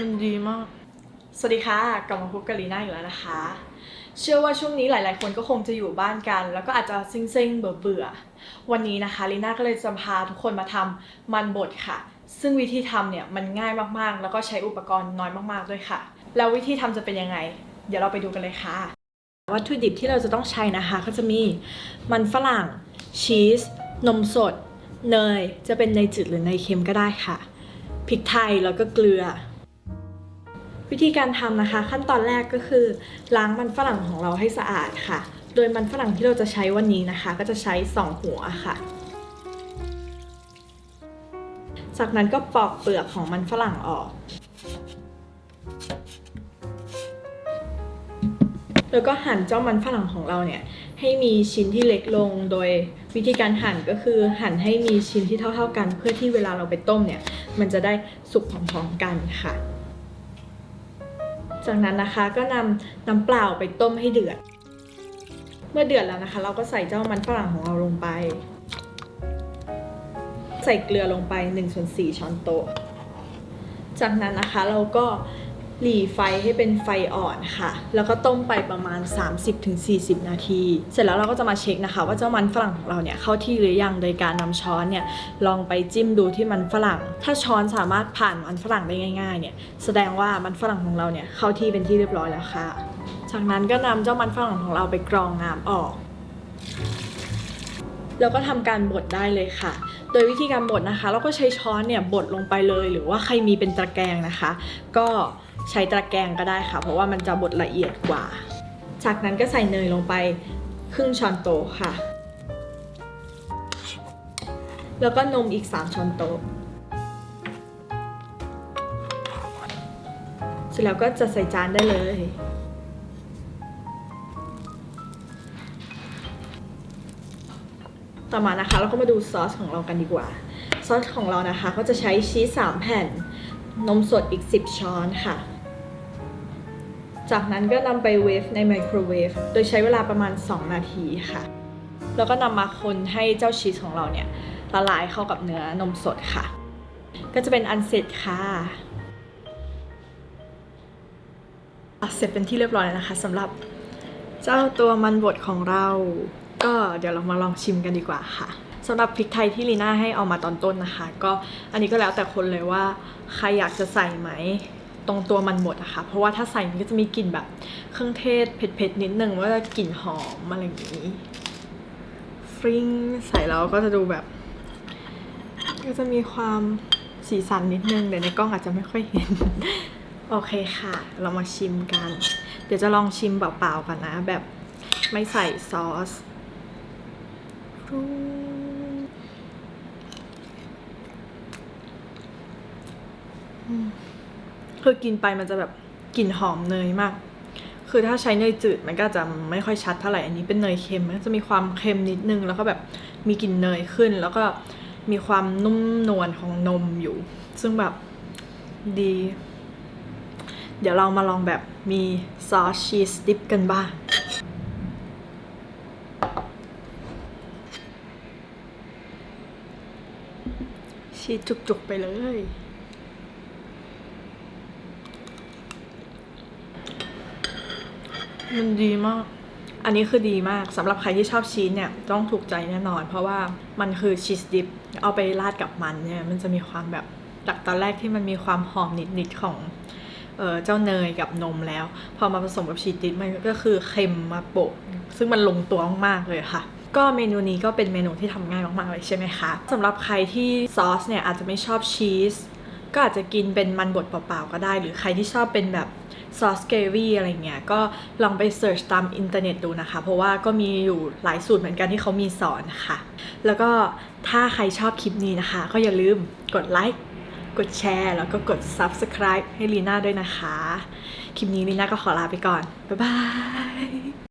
มันดีมาก สวัสดีค่ะ กลับมาพบกับลีน่าอีกแล้วนะคะ เชื่อว่าช่วงนี้หลาย ๆ คนก็คงจะอยู่บ้านกัน แล้วก็อาจจะเซ็งๆ เบื่อๆ วันนี้นะคะลีน่าก็เลยจะพาทุกคนมาทำมันบดค่ะ ซึ่งวิธีทำเนี่ยมันง่ายมากๆ แล้วก็ใช้อุปกรณ์น้อยมากๆ ด้วยค่ะ แล้ววิธีทำจะเป็นยังไง เดี๋ยวเราไปดูกันเลยค่ะ วัตถุดิบที่เราจะต้องใช้นะคะ ก็จะมีมันฝรั่ง ชีส นมสด เนย จะเป็นเนยจืดหรือเนยเค็มก็ได้ค่ะ พริกไทยแล้วก็เกลือ วิธีการทำนะคะ ขั้นตอนแรกก็คือ ล้างมันฝรั่งของเราให้สะอาดค่ะ โดยมันฝรั่งที่เราจะใช้วันนี้นะคะ ก็จะใช้ 2 หัวค่ะ จากนั้นก็ปอกเปลือกของมันฝรั่งออก แล้วก็หั่นเจ้ามันฝรั่งของเราเนี่ยให้มีชิ้นที่เล็กลงโดยวิธีการหั่นก็คือหั่นให้มีชิ้นที่เท่า ๆกัน เพื่อที่เวลาเราไปต้มเนี่ย มันจะได้สุกพร้อมๆกันค่ะ จากนั้นนะคะก็นำน้ำเปล่าไปต้มให้เดือด เมื่อเดือดแล้วนะคะ เราก็ใส่เจ้ามันฝรั่งของเราลงไป ใส่เกลือลงไป1ส่วน4ช้อนโต๊ะ จากนั้นนะคะเราก็ หลีไฟให้เป็นไฟอ่อนค่ะ แล้วก็ต้มไปประมาณ 30-40 นาที เสร็จแล้วเราก็จะมาเช็คนะคะ ว่าเจ้ามันฝรั่งของเราเนี่ยเข้าที่หรือยังโดยการนำช้อนเนี่ยลองไปจิ้มดูที่มันฝรั่ง ถ้าช้อนสามารถผ่านมันฝรั่งได้ง่ายๆเนี่ยแสดงว่ามันฝรั่งของเราเนี่ยเข้าที่เป็นที่เรียบร้อยแล้วค่ะ จากนั้นก็นำเจ้ามันฝรั่งของเราไปกรองน้ำออก แล้วก็ทำการบดได้เลยค่ะ ดยวิธีการบดนะคะ เราก็ใช้ช้อนเนี่ยบดลงไปเลย หรือว่าใครมีเป็นตะแกรงนะคะ ก็ใช้ตะแกรงก็ได้ค่ะ เพราะว่ามันจะบดละเอียดกว่า จากนั้นก็ใส่เนยลงไปครึ่งช้อนโต๊ะค่ะ แล้วก็นมอีก 3 ช้อนโต๊ะ เสร็จแล้วก็จะใส่จานได้เลย ต่อมานะคะ เราก็มาดูซอสของเรากันดีกว่า ซอสของเรานะคะก็จะใช้ชีส3แผ่น นมสดอีก 10 ช้อนค่ะ จากนั้นก็นำไปเวฟในไมโครเวฟโดยใช้เวลาประมาณ 2 นาทีค่ะ แล้วก็นำมาคนให้เจ้าชีสของเราเนี่ยละลายเข้ากับเนื้อนมสดค่ะ ก็จะเป็นอันเสร็จค่ะอะเสร็จเป็นที่เรียบร้อยแล้วนะคะสำหรับเจ้าตัวมันบดของเรา ก็เดี๋ยวเรามาลองชิมกันดีกว่าค่ะสำหรับพริกไทยที่ลีน่าให้เอามาตอนต้นนะคะ ก็อันนี้ก็แล้วแต่คนเลยว่าใครอยากจะใส่ไหมตรงตัวมันบดอะค่ะเพราะว่าถ้าใส่มันก็จะมีกลิ่นแบบเครื่องเทศเผ็ดๆนิดนึงว่าจะกลิ่นหอมอะไรอย่างนี้ฟริ้งใส่แล้วก็จะดูแบบ ก็จะมีความสีสันนิดนึงแต่ในกล้องอาจจะไม่ค่อยเห็น โอเคค่ะ เรามาชิมกัน เดี๋ยวจะลองชิมเปล่าๆกันนะ แบบไม่ใส่ซอส คือกินไปมันจะแบบกลิ่นหอมเนยมาก คือถ้าใช้เนยจืดมันก็จะไม่ค่อยชัดเท่าไหร่ อันนี้เป็นเนยเค็ม มันจะมีความเค็มนิดนึง แล้วก็แบบมีกลิ่นเนยขึ้น แล้วก็มีความนุ่มนวลของนมอยู่ ซึ่งแบบดี เดี๋ยวเรามาลองแบบมีซอสชีสดิปกันบ้าง ชีสจุกๆไปเลย มันดีมาก อันนี้คือดีมากสำหรับใครที่ชอบชีสเนี่ย ต้องถูกใจแน่นอน เพราะว่ามันคือชีสดิปเอาไปราดกับมันเนี่ย มันจะมีความแบบจากตอนแรกที่มันมีความหอมนิดๆของเออเจ้าเนยกับนมแล้ว พอมาผสมกับชีสดิปมันก็คือเค็มมาโปะซึ่งมันลงตัวมากๆเลยค่ะ ก็เมนูนี้ก็เป็นเมนูที่ทำง่ายมากๆเลยใช่ไหมคะสำหรับใครที่ซอสเนี่ยอาจจะไม่ชอบชีสก็อาจจะกินเป็นมันบดเปล่าๆก็ได้ หรือใครที่ชอบเป็นแบบซอสเกรวี่อะไรเงี้ยก็ลองไปเสิร์ชตามอินเทอร์เน็ตดูนะคะ เพราะว่าก็มีอยู่หลายสูตรเหมือนกันที่เขามีสอนค่ะแล้วก็ถ้าใครชอบคลิปนี้นะคะ ก็อย่าลืมกดไลค์กดแชร์แล้วก็กด Subscribe ให้ลีน่าด้วยนะคะ คลิปนี้ลีน่าก็ขอลาไปก่อน บ๊ายบาย